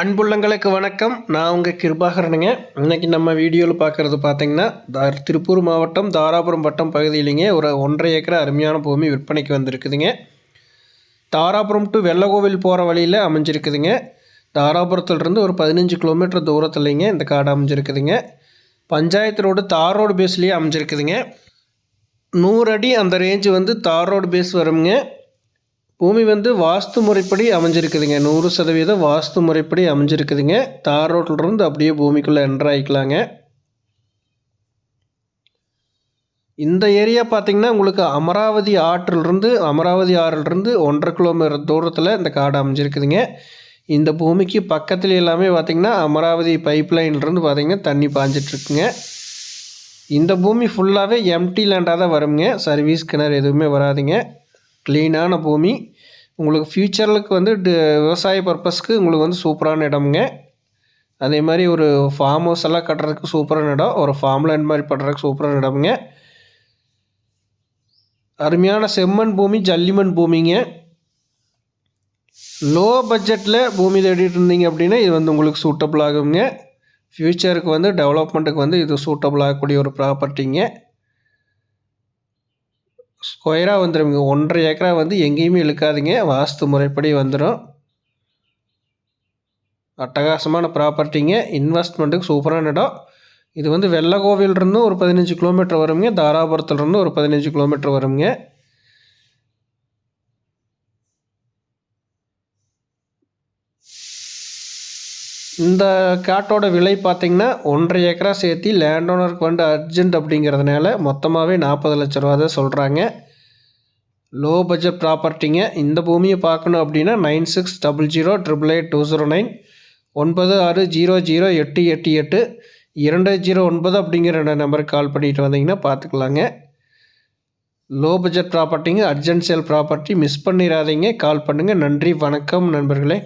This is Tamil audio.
அன்புள்ளங்களுக்கு வணக்கம். நான் உங்கள் கிருபாகரனுங்க. இன்றைக்கி நம்ம வீடியோவில் பார்க்குறது பார்த்திங்கன்னா தார் திருப்பூர் மாவட்டம் தாராபுரம் வட்டம் பகுதியிலேங்க ஒரு ஒன்றரை ஏக்கர் அருமையான பூமி விற்பனைக்கு வந்திருக்குதுங்க. தாராபுரம் டு வெள்ளகோவில் போகிற வழியில் அமைஞ்சிருக்குதுங்க. தாராபுரத்துலேருந்து ஒரு பதினஞ்சு கிலோமீட்டர் தூரத்துலேங்க இந்த காடு அமைஞ்சிருக்குதுங்க. பஞ்சாயத்து ரோடு தார் ரோடு பேஸ்லேயே அமைஞ்சிருக்குதுங்க. நூறு அடி அந்த ரேஞ்சு வந்து தார் ரோடு பேஸ் வருங்க பூமி வந்து வாஸ்து முறைப்படி அமைஞ்சிருக்குதுங்க. நூறு சதவீதம் வாஸ்து முறைப்படி அமைஞ்சிருக்குதுங்க. தார் ரோட்டிலிருந்து அப்படியே பூமிக்குள்ளே என்டர் ஆகிக்கலாங்க இந்த ஏரியா பார்த்தீங்கன்னா உங்களுக்கு அமராவதி ஆற்றிலிருந்து அமராவதி ஆறிலிருந்து ஒன்றரை கிலோமீட்டர் தூரத்தில் இந்த காடு அமைஞ்சிருக்குதுங்க. இந்த பூமிக்கு பக்கத்தில் எல்லாமே பார்த்திங்கன்னா அமராவதி பைப் லைன்லேருந்து பார்த்தீங்கன்னா தண்ணி பாஞ்சிட்ருக்குங்க. இந்த பூமி ஃபுல்லாகவே எம்டி லேண்டாக தான் வருங்க. சர்வீஸ் கிணறு எதுவுமே வராதுங்க. க்ளீனான பூமி. உங்களுக்கு ஃப்யூச்சருக்கு வந்து விவசாய பர்பஸ்க்கு உங்களுக்கு வந்து சூப்பரான இடம்ங்க. அதே மாதிரி ஒரு ஃபார்ம் ஹவுஸ் எல்லாம் கட்டுறதுக்கு சூப்பரான இடம். ஒரு ஃபார்ம் லேண்ட் மாதிரி பண்ணுறதுக்கு சூப்பரான இடம்ங்க. அருமையான செம்மண் பூமி ஜல்லிமண் பூமிங்க. லோ பட்ஜெட்டில் பூமி தேடிட்டு இருந்தீங்க அப்படின்னா இது வந்து உங்களுக்கு சூட்டபிள் ஆகுங்க. ஃப்யூச்சருக்கு வந்து டெவலப்மெண்ட்டுக்கு வந்து இது சூட்டபிள் ஆகக்கூடிய ஒரு ப்ராப்பர்ட்டிங்க ஸ்கொயராக வந்துடுங்க ஒன்றரை ஏக்கரா வந்து எங்கேயுமே இழுக்காதீங்க. வாஸ்து முறைப்படி வந்துடும் அட்டகாசமான ப்ராப்பர்ட்டிங்க. இன்வெஸ்ட்மெண்ட்டுக்கு சூப்பரான இடம். இது வந்து வெள்ளக்கோவிலிருந்து ஒரு பதினஞ்சு கிலோமீட்டர் வருங்க தாராபுரத்துலேருந்து ஒரு பதினஞ்சு கிலோமீட்டர் வருங்க இந்த காட்டோட விலை பார்த்திங்கன்னா ஒன்றரை ஏக்கரா சேர்த்து லேண்ட் ஓனருக்கு வந்து அர்ஜென்ட் அப்படிங்கிறதுனால மொத்தமாகவே நாற்பது லட்ச ரூபா தான் சொல்கிறாங்க லோ பட்ஜெட் ப்ராப்பர்ட்டிங்க இந்த பூமியை பார்க்கணும் அப்படின்னா nine six double zero triple eight two zero nine ஒன்பது ஆறு ஜீரோ ஜீரோ எட்டு எட்டு எட்டு இரண்டு ஜீரோ ஒன்பது அப்படிங்கிற ரெண்டு நம்பருக்கு கால் பண்ணிட்டு வந்தீங்கன்னா பார்த்துக்கலாங்க. லோ பட்ஜெட் ப்ராப்பர்ட்டிங்க அர்ஜென்ட் சேல் ப்ராப்பர்ட்டி மிஸ் பண்ணிடாதீங்க. கால் பண்ணுங்கள் நன்றி வணக்கம் நண்பர்களே.